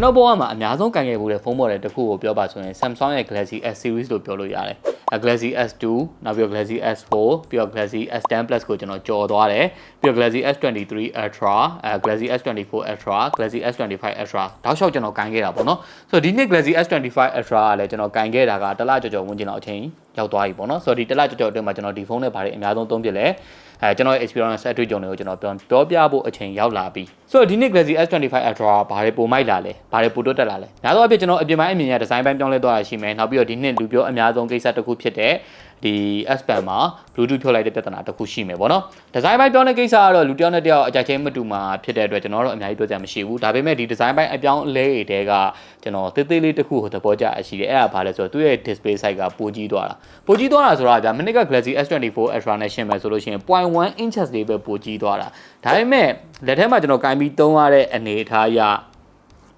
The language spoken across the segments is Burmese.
ကျွန်တော်ဘဝမှာအများဆုံးကန်ခဲ့မှုတဲ့ဖုန်း model တစ်ခုကိုပြောပါဆိုရင် Samsung ရဲ့ Galaxy S series လို့ပြောလို့ရတယ်။ Galaxy S2 နောက်ပြီးတော့ Galaxy S4 ပြီးတော့ Galaxy S10 Plus ကိုကျွန်တော်ကြော်သွားတယ်။ပြီးတော့ Galaxy S23 Ultra အဲ Galaxy S24 Ultra Galaxy S25 Ultra တောက်လျှောက်ကျွန်တော်ကန်ခဲ့တာပေါ့နော်။ဆိုတော့ဒီနှစ် Galaxy S25 Ultra ကလည်းကျွန်တော်ကန်ခဲ့တာကတစ်လကြော်ကြော်ဝင်ကျင်တော့အချိန်ရောက်သွားပြီပေါ့နော်။ဆိုတော့ဒီတစ်လကြော်ကြော်အတွင်းမှာကျွန်တော်ဒီဖုန်းနဲ့ဘာတွေအများဆုံးသုံးဖြစ်လဲ။အဲကျွန်တော်ရဲ့ experience အတွေ့အကြုံတွေကိုကျွန်တော်ပြောပြောပြဖို့အချိန်ရောက်လာပြီဆိုတော့ဒီနေ့ Galaxy S25 Ultra ဘာတွေပိုမိုက်လာလဲဘာတွေပိုတိုးတက်လာလဲများသောအားဖြင့်ကျွန်တော်အပြင်ပိုင်းအမြင်ရဒီဇိုင်းပိုင်းပြောင်းလဲသွားတာရှိမယ်နောက်ပြီးတော့ဒီနှစ်လူပြောအများဆုံးကိစ္စတစ်ခုဖြစ်တဲ့ ဒီ S Pen မှာ Bluetooth ဖြုတ်လိုက်တဲ့ပြဿနာတစ်ခုရှိမယ်ပေါ့နော်ဒီဇိုင်းပိုင်းပြောင်းတဲ့ကိစ္စကတော့လူတစ်ယောက်နဲ့တစ်ယောက်အကြိုက်ချင်းမတူမှာဖြစ်တဲ့အတွက်ကျွန်တော်တို့အများကြီးပြောကြမရှိဘူးဒါပေမဲ့ဒီဒီဇိုင်းပိုင်းအပြောင်းအလဲတွေတဲကကျွန်တော်သေးသေးလေးတစ်ခုကိုသဘောကျအရှိတယ်အဲ့ဒါဘာလဲဆိုတော့သူ့ရဲ့ display size ကပိုကြီးသွားတာပိုကြီးသွားတာဆိုတာကြာမနစ်က Galaxy S24 Ultra နဲ့ရှင်းမယ်ဆိုလို့ရှိရင်0.1 inches လေးပဲပိုကြီးသွားတာဒါပေမဲ့လက်ထဲမှာကျွန်တော်ကင်ပြီးသုံးရတဲ့အနေအထားအရ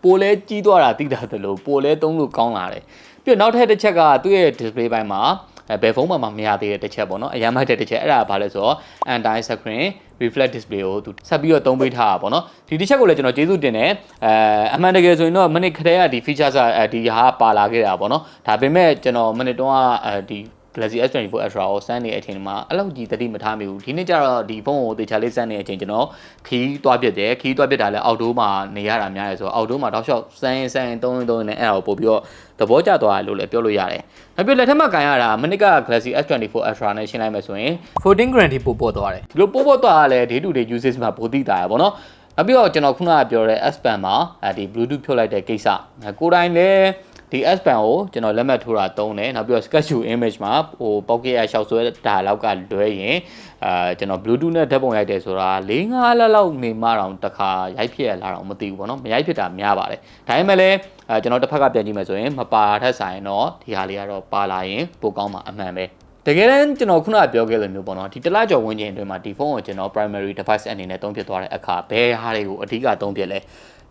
ပိုလဲကြီးသွားတာသိတာတလို့ပိုလဲသုံးလို့ကောင်းလာတယ်ပြီးတော့နောက်ထပ်တစ်ချက်ကသူ့ရဲ့ display ပိုင်းမှာ အဲဘယ်ဖုန်းမှမရသေးတဲ့တစ်ချက်ပေါ့နော်အရင်မှတဲ့တစ်ချက်အဲ့ဒါဘာလဲဆိုတော့ anti screen reflect display ကိုသူဆက်ပြီးတော့သုံးပေးထားတာပေါ့နော်ဒီတစ်ချက်ကိုလည်းကျွန်တော်ကျေးဇူးတင်တယ်အဲအမှန်တကယ်ဆိုရင်တော့ minute ခရဲကဒီ features ဒီဟာပါလာခဲ့တာပေါ့နော်ဒါပေမဲ့ကျွန်တော် minute တုန်းကအဲဒီ Galaxy S24 Ultra ကိုစမ်းနေတဲ့အချိန်မှာအဲ့လောက်ကြီးတတိမထားမိဘူးဒီနေ့ကျတော့ဒီဖုန်းကိုတေချာလေးစမ်းနေတဲ့အချိန်ကျွန်တော်ခီးသွားပြစ်တယ်ခီးသွားပြစ်တာလည်းအောက်တိုးမှာနေရတာများတယ်ဆိုတော့အောက်တိုးမှာတောက်လျှောက်စမ်းရင်စမ်းရင်သုံးရင်သုံးရင်လည်းအဲ့ဒါကိုပို့ပြီးတော့သဘောကျသွားတယ်လို့လည်းပြောလို့ရတယ်။နောက်ပြီးလက်ထက်မှာကန်ရတာမနစ်က Galaxy S24 Ultra နဲ့ရှင်းလိုက်မယ်ဆိုရင်14 grand ထိပို့ပေါ်သွားတယ်။ဒီလိုပို့ပေါ်သွားတာလည်း day to day usage မှာပိုသိတာရပါတော့။နောက်ပြီးတော့ကျွန်တော်ခုနကပြောတဲ့ S Pen မှာအဲဒီ Bluetooth ဖြုတ်လိုက်တဲ့ကိစ္စကိုယ်တိုင်လည်း ဒီ S Pen ကိုကျွန်တော်လက်မှတ်ထိုးတာသုံးတယ်နောက်ပြီးတော့ sketch to image မှာဟို pocket ရရှောက်ဆွဲတာလောက်ကလွဲရင်အာကျွန်တော် bluetooth နဲ့ဓာတ်ပုံရိုက်တယ်ဆိုတာ၄၅လလောက်နေမှတော့တခါရိုက်ဖြစ်ရလာတော့မသိဘူးပေါ့နော်မရိုက်ဖြစ်တာများပါတယ်ဒါပေမဲ့လည်းအဲကျွန်တော်တစ်ဖက်ကပြန်ကြည့်မယ်ဆိုရင်မပါထက်ဆိုင်တော့ဒီဟာလေးကတော့ပါလာရင်ပိုကောင်းမှာအမှန်ပဲတကယ်တမ်းကျွန်တော်ခုနကပြောခဲ့လို့မျိုးပေါ့နော်ဒီတလကျော်ဝန်းကျင်အတွင်းမှာဒီဖုန်းကိုကျွန်တော် primary device အနေနဲ့သုံးဖြစ်သွားတဲ့အခါဘယ်ဟာတွေကိုအဓိကသုံးဖြစ်လဲ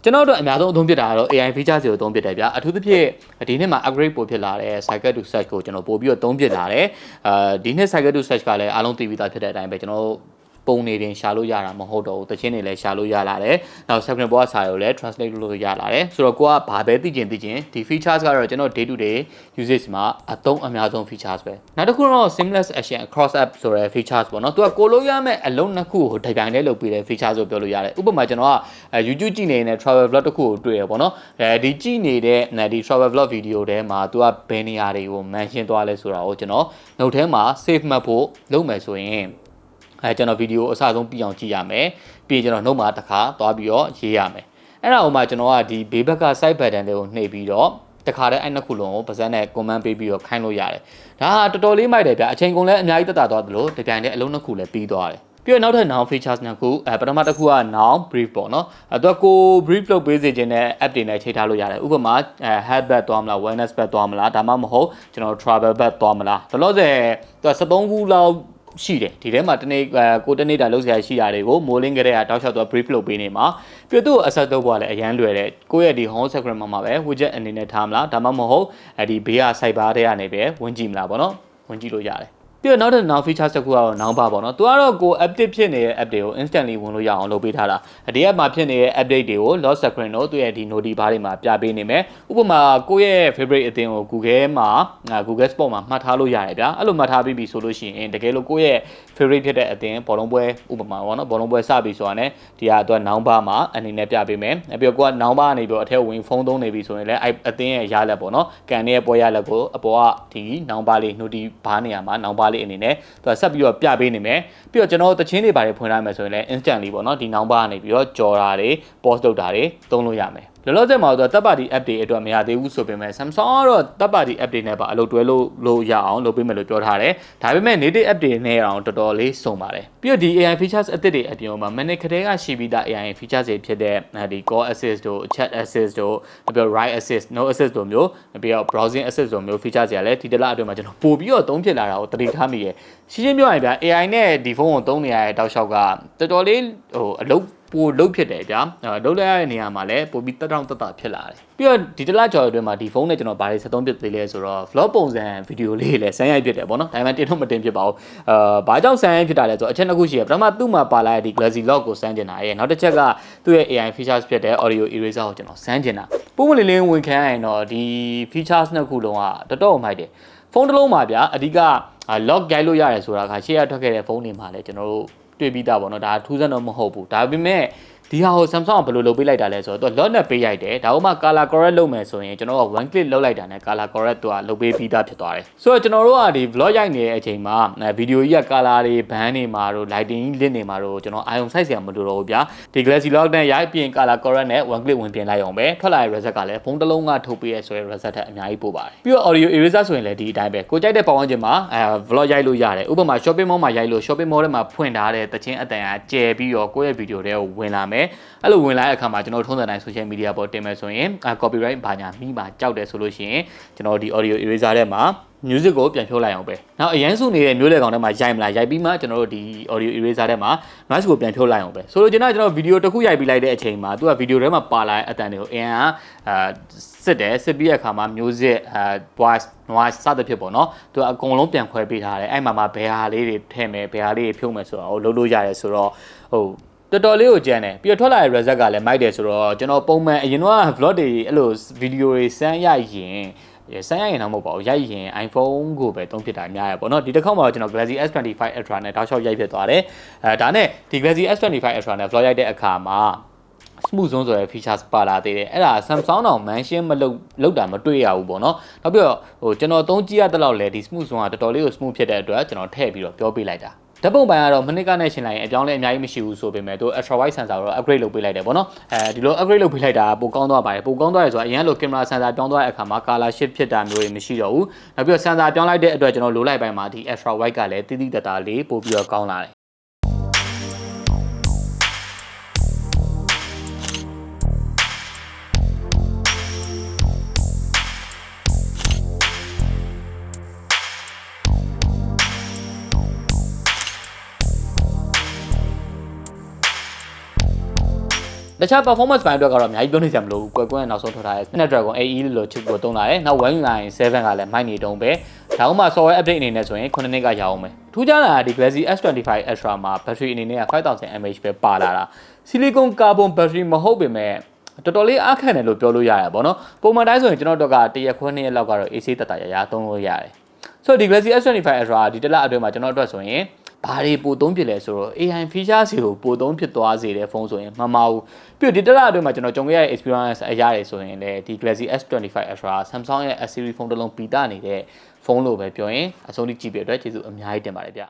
ကျွန်တော်တို့အများဆုံးအသုံးဖြစ်တာကတော့ AI features တွေကိုအသုံးဖြစ်တယ်ဗျာအထူးသဖြင့်ဒီနှစ်မှာ upgrade ပို့ဖြစ်လာတဲ့ cycle to search ကိုကျွန်တော်ပို့ပြီးတော့သုံးဖြစ်လာတယ်အာဒီနှစ် cycle to search ကလည်းအားလုံးသိပြီးသားဖြစ်တဲ့အတိုင်းပဲကျွန်တော် ပုံနေတင်ရှာလို့ရတာမဟုတ်တော့ဘူးတချင်းတွေလည်းရှာလို့ရလာတယ်နောက် second board စာတွေကိုလည်း translate လုပ်လို့ရလာတယ်ဆိုတော့ကိုကဘာပဲသိကျင်သိကျင်ဒီ features ကတော့ကျွန်တော် day to day usage မှာအသုံးအများဆုံး features ပဲနောက်တစ်ခုတော့ seamless action across app ဆိုတဲ့ features ပေါ့နော်သူကကိုလို့ရမယ့်အလုံးနှစ်ခုကိုထိုင်ပြိုင်လေးလုပ်ပေးတဲ့ features ဆိုပြောလို့ရတယ်ဥပမာကျွန်တော်က YouTube ကြည့်နေတဲ့ travel vlog တစ်ခုကိုတွေ့ရပေါ့နော်အဲဒီကြည့်နေတဲ့ဒီ travel vlog video ထဲမှာသူကဘယ်နေရာတွေကို mention သွားလဲဆိုတာကိုကျွန်တော် note ထဲမှာ save မှတ်ဖို့လုပ်မယ်ဆိုရင် အဲကျွန်တော်ဗီဒီယိုအစဆုံးပြီးအောင်ကြည့်ရမယ်ပြီးကျွန်တော်နှုတ်မှာတစ်ခါသွားပြီးတော့ရေးရမယ်အဲ့ဒါဥမာကျွန်တော်ကဒီဘေးဘက်က side button တွေကိုနှိပ်ပြီးတော့တခါတည်းအဲ့နှစ်ခုလုံးကိုပါဇက်နဲ့ comment ပေးပြီးတော့ခိုင်းလို့ရတယ်ဒါကတော်တော်လေးမိုက်တယ်ဗျအချိန်ကုန်လည်းအများကြီးတက်တာသွားသလိုတပြိုင်တည်းအလုံးနှစ်ခုလည်းပြီးသွားတယ်ပြီးတော့နောက်ထပ် noun features နှစ်ခုအဲပထမတစ်ခုက noun brief ပေါ့နော်အဲသူကကို brief လုပ်ပေးစေခြင်းနဲ့ app တွေနဲ့ချိန်ထားလို့ရတယ်ဥပမာအဲ health back သွားမလား wellness back သွားမလားဒါမှမဟုတ်ကျွန်တော် travel back သွားမလားဒါလို့ဆိုသူက73ခုလောက် ရှိတယ်ဒီထဲမှာတနေ့ကိုတနေ့တာလောက်ဆရာရှိတာတွေကိုမိုးလင်းကြတဲ့တောက်လျှောက်တော့ brief လုပ်ပေးနေမှာပြီးတော့သူ့ကို access လုပ်ဖို့လည်းအရန်လွယ်တယ်ကိုယ့်ရဲ့ဒီ home screen မှာပဲ widget အနေနဲ့ထားမလားဒါမှမဟုတ်အဲဒီဘေးက sidebar ထဲကနေပဲဝင်ကြည့်မလားပေါ့နော်ဝင်ကြည့်လို့ရတယ် ပြီးတော့နောက်ထပ် now features တစ်ခုကတော့ now bar ပေါ့နော်သူကတော့ကို update ဖြစ်နေတဲ့ app တွေကို instantly ဝင်လို့ရအောင်လုပ်ပေးထားတာဒီ app မှာဖြစ်နေတဲ့ update တွေကို lock screen တို့သူရဲ့ဒီ noti bar တွေမှာပြပေးနေမယ်ဥပမာကိုယ့်ရဲ့ favorite အသင်းကို Google မှာ Google Spot မှာမှတ်ထားလို့ရတယ်ဗျာအဲ့လိုမှတ်ထားပြီးပြီဆိုလို့ရှိရင်တကယ်လို့ကိုယ့်ရဲ့ favorite ဖြစ်တဲ့အသင်းဘောလုံးပွဲဥပမာပေါ့နော်ဘောလုံးပွဲစပြီဆိုတာ ਨੇ ဒီဟာသူက now bar မှာအနေနဲ့ပြပေးမယ်ပြီးတော့ကိုက now bar ကနေပြီးတော့အထက်ဝင်ဖုန်းသုံးနေပြီဆိုရင်လည်းအဲ့အသင်းရဲ့ရလက်ပေါ့နော်ကန်ရဲ့ပွဲရလက်ကိုအပေါ်ကဒီ now bar လေး noti bar နေရာမှာ now bar လေးအနေနဲ့သူကဆက်ပြီးတော့ပြပေးနေမယ်ပြီးတော့ကျွန်တော်တချင်းတွေပါတယ်ဖွင့်လိုက်မယ်ဆိုရင်လည်း instantly ပေါ့နော်ဒီနောက်ပါကနေပြီးတော့ကြော်တာတွေ post လုပ်တာတွေသုံးလို့ရမယ်လောလောဆယ်မှာတော့တပ်ပါတီ app တွေအတွက်မရသေးဘူးဆိုပေမဲ့ Samsung ကတော့တပ်ပါတီ app တွေနဲ့ပါအလုပ်တွဲလို့လို့ရအောင်လုပ်ပေးမယ်လို့ပြောထားတယ်။ဒါပေမဲ့ native app တွေနဲ့အောင်တော်တော်လေးစုံပါတယ်။ပြီးတော့ဒီ AI features အသစ်တွေအပြင်မှာ minute ခတဲ့ကရှိပြီးသား AI features တွေဖြစ်တဲ့ဒီ call assist တို့ chat assist တို့ပြီးတော့ write assist no assist တို့မျိုးပြီးတော့ browsing assist တို့မျိုး features တွေလည်းဒီတလအတွင်းမှာကျွန်တော်ပို့ပြီးတော့သုံးဖြစ်လာတာကိုတတိထားမိရဲ့။ရှင်းရှင်းပြောရင်ဗျာ AI နဲ့ဒီဖုန်းကိုသုံးနေရတဲ့တောက်လျှောက်ကတော်တော်လေးဟိုအလုပ် ပိုလုတ်ဖြစ်တယ်ဗျာလုတ်လိုက်ရတဲ့နေရာမှာလည်းပိုပြီးတက်တောင့်တက်တာဖြစ်လာတယ်ပြီးတော့ဒီတလကြော်အတွင်းမှာဒီဖုန်းနဲ့ကျွန်တော်ဘာတွေ73ဖြစ်သေးလဲဆိုတော့ vlog ပုံစံဗီဒီယိုလေးလည်းဆန်းရိုက်ဖြစ်တယ်ပေါ့နော်ဒါပေမဲ့တင်တော့မတင်ဖြစ်ပါဘူးအာဘာကြောင့်ဆန်းရိုက်ဖြစ်တာလဲဆိုတော့အချက်နှစ်ခုရှိရပထမသူ့မှာပါလာတဲ့ဒီ Galaxy Lock ကိုဆန်းကျင်တာရဲ့နောက်တစ်ချက်ကသူ့ရဲ့ AI features ဖြစ်တဲ့ audio eraser ကိုကျွန်တော်ဆန်းကျင်တာပိုပုံမှန်လေးလေးဝင်ခံရရင်တော့ဒီ features နှစ်ခုလုံးကတော်တော်မိုက်တယ်ဖုန်းတစ်လုံးမှာဗျာအဓိက lock ရိုက်လို့ရတယ်ဆိုတာကရှေ့ရထွက်ခဲ့တဲ့ဖုန်းတွေမှာလည်းကျွန်တော်တို့ တွေ့ပြီးသားပေါ့နော်ဒါထူးဆန်းတော့မဟုတ်ဘူးဒါပေမဲ့ ဒီဟာကို Samsung ကဘယ်လိုလုပ်ပေးလိုက်တာလဲဆိုတော့သူက lock နဲ့ပေးရိုက်တယ်ဒါဥမာ color correct လုပ်မယ်ဆိုရင်ကျွန်တော်က one click လုပ်လိုက်တာနဲ့ color correct သူကလုပ်ပေးပြီးသားဖြစ်သွားတယ်ဆိုတော့ကျွန်တော်တို့ကဒီ vlog ရိုက်နေတဲ့အချိန်မှာဗီဒီယိုကြီးက color တွေ band တွေမှာတို့ lighting ကြီး lit နေမှာတို့ကျွန်တော် ion size ဆရာမလိုတော့ဘူးဗျာဒီ glassy lock နဲ့ရိုက်ပြင် color correct နဲ့ one click ဝင်ပြင်လိုက်အောင်ပဲထွက်လာတဲ့ result ကလည်းဖုန်းတစ်လုံးကထုတ်ပေးရဆိုရဲ result ထက်အများကြီးပိုပါတယ်ပြီးတော့ audio eraser ဆိုရင်လည်းဒီအတိုင်းပဲကိုကြိုက်တဲ့ပတ်ဝန်းကျင်မှာအဲ vlog ရိုက်လို့ရတယ်ဥပမာ shopping mall မှာရိုက်လို့ shopping mall ထဲမှာဖွင့်ထားတဲ့တခြင်းအတန်ကကျယ်ပြီးတော့ကိုယ့်ရဲ့ video တွေကိုဝင်လာမယ်အဲ့လိုဝင်လာတဲ့အခါမှာကျွန်တော်ထုံးစံတိုင်း social media ပေါ်တင်မယ်ဆိုရင် copyright ဘာညာမိမှာကြောက်တယ်ဆိုလို့ရှိရင်ကျွန်တော်ဒီ audio eraser ထဲမှာ music ကိုပြန်ဖြုတ်လိုက်အောင်ပဲ။နောက်အရန်စုနေတဲ့မျိုးလေကောင်ထဲမှာရိုက်မလားရိုက်ပြီးမှကျွန်တော်တို့ဒီ audio eraser ထဲမှာ noise ကိုပြန်ဖြုတ်လိုက်အောင်ပဲ။ဆိုလိုချင်တာကျွန်တော်ဗီဒီယိုတစ်ခုရိုက်ပြီးလိုက်တဲ့အချိန်မှာသူကဗီဒီယိုထဲမှာပါလာတဲ့အတန်တွေကိုအရင်ကအာစစ်တယ်စစ်ပြီးတဲ့အခါမှာ music အာ voice noise စသဖြင့်ပေါ့နော်။သူကအကုန်လုံးပြန်ခွဲပေးထားတယ်။အဲ့မှာမှဘယ်ဟာလေးတွေထည့်မယ်ဘယ်ဟာလေးတွေဖြုတ်မယ်ဆိုတော့လုပ်လို့ရတယ်ဆိုတော့ဟို တော်တော်လေးကိုကြမ်းတယ်ပြီးတော့ထွက်လာတဲ့ result ကလည်းမိုက်တယ်ဆိုတော့ကျွန်တော်ပုံမှန်အရင်တော့ vlog တွေအဲ့လို video တွေစမ်းရရင်စမ်းရရင်တော့မဟုတ်ပါဘူးရိုက်ရင် iPhone ကိုပဲသုံးဖြစ်တာများရပေါ့နော်ဒီတစ်ခေါက်မှာတော့ကျွန်တော် Galaxy S25 Ultra နဲ့တောက်လျှောက်ရိုက်ဖြစ်သွားတယ်အဲဒါနဲ့ဒီ Galaxy S25 Ultra နဲ့ vlog ရိုက်တဲ့အခါမှာ smooth zone ဆိုတဲ့ features ပါလာသေးတယ်အဲ့ဒါ Samsung တော့ mention မလုပ်လုပ်တာမတွေ့ရဘူးပေါ့နော်နောက်ပြီးတော့ဟိုကျွန်တော်သုံးကြည့်ရတဲ့လောက်လဲဒီ smooth zone ကတော်တော်လေးကို smooth ဖြစ်တဲ့အတွက်ကျွန်တော်ထည့်ပြီးတော့ပြောပြလိုက်တာ ဓာတ်ပုံပိုင်းကတော့မိနစ်ကနဲ့ရှင်လိုက်ရင်အပြောင်းလဲအများကြီးမရှိဘူးဆိုပေမဲ့သူ ultra wide sensor ကိုတော့ upgrade လုပ်ပေးလိုက်တယ်ပေါ့နော်အဲဒီလို upgrade လုပ်ပေးလိုက်တာပိုကောင်းသွားပါတယ်ပိုကောင်းသွားရဆိုတော့အရင်လို camera sensor ပြောင်းသွားတဲ့အခါမှာ color shift ဖြစ်တာမျိုးတွေမရှိတော့ဘူးနောက်ပြီးတော့ sensor ပြောင်းလိုက်တဲ့အတွက်ကျွန်တော်လိုလိုက်ပိုင်းမှာဒီ ultra wide ကလည်းတိတိတတ်တာလေးပို့ပြီးတော့ကောင်းလာတယ် တခြား performance ဘိုင်းအတွက်ကတော့အများကြီးပြောနေစရာမလိုဘူးကွယ်ကွယ်နောက်ဆုံးထွက်ထားတဲ့ Snapdragon 8E လို့ချစ်ကိုတုံးလာတယ်နောက် One 7ကလည်းမိုက်နေတုံးပဲဒါမှမဟုတ် software update အနေနဲ့ဆိုရင်9နှစ်ကရအောင်မယ်ထူးခြားတာကဒီ Galaxy S25 Ultra မှာ battery အနေနဲ့က5000 mAh ပဲပါလာတာ silicon carbon battery မဟုတ်ပေမဲ့တော်တော်လေးအားခံတယ်လို့ပြောလို့ရတယ်ပေါ့နော်ပုံမှန်တိုင်းဆိုရင်ကျွန်တော်တို့ကတရက်ခွဲနှစ်ရက်လောက်ကတော့ AC တတရရသုံးလို့ရတယ်ဆိုတော့ဒီ Galaxy S25 Ultra ဒီတစ်လအတွင်းမှာကျွန်တော်တို့အတွက်ဆိုရင် ဘာတွေပိုသုံးဖြစ်လဲဆိုတော့ AI feature တွေကိုပိုသုံးဖြစ်သွားစေတဲ့ဖုန်းဆိုရင်မမဘူးပြီးတော့ဒီတစ်လအတွင်းမှာကျွန်တော်ကြုံခဲ့ရတဲ့ experience အရာတွေဆိုရင်လည်းဒီ Galaxy S25 Ultra Samsung ရဲ့ S series ဖုန်းတစ်လုံးပီတာနေတဲ့ဖုန်းလို့ပဲပြောရင်အဆုံးထိကြည့်ပြတဲ့အတွက်ကျေးဇူးအများကြီးတင်ပါတယ်ဗျ